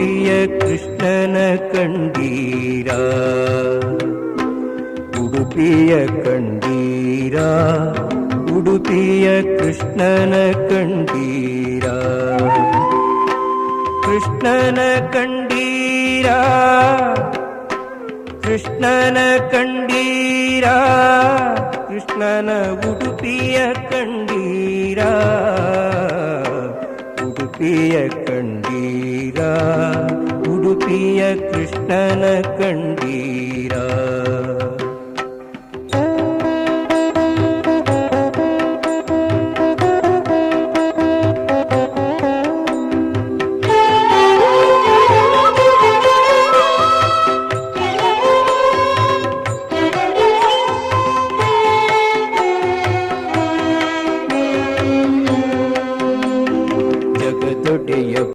கூப்பிய கிருஷ்ணன கண்டீரா? உடுப்பிய கண்டீரா? உடுப்பிய கிருஷ்ணன கண்டீரா? கிருஷ்ணன கண்டீரா? கிருஷ்ணன கண்டீரா? கிருஷ்ணன உடுப்பிய கண்டீரா? உடுப்பிய கண்டீரா? ಕಂಡೀರಾ ಉಡುಪಿಯ ಕೃಷ್ಣನ ಕಂಡೀರಾ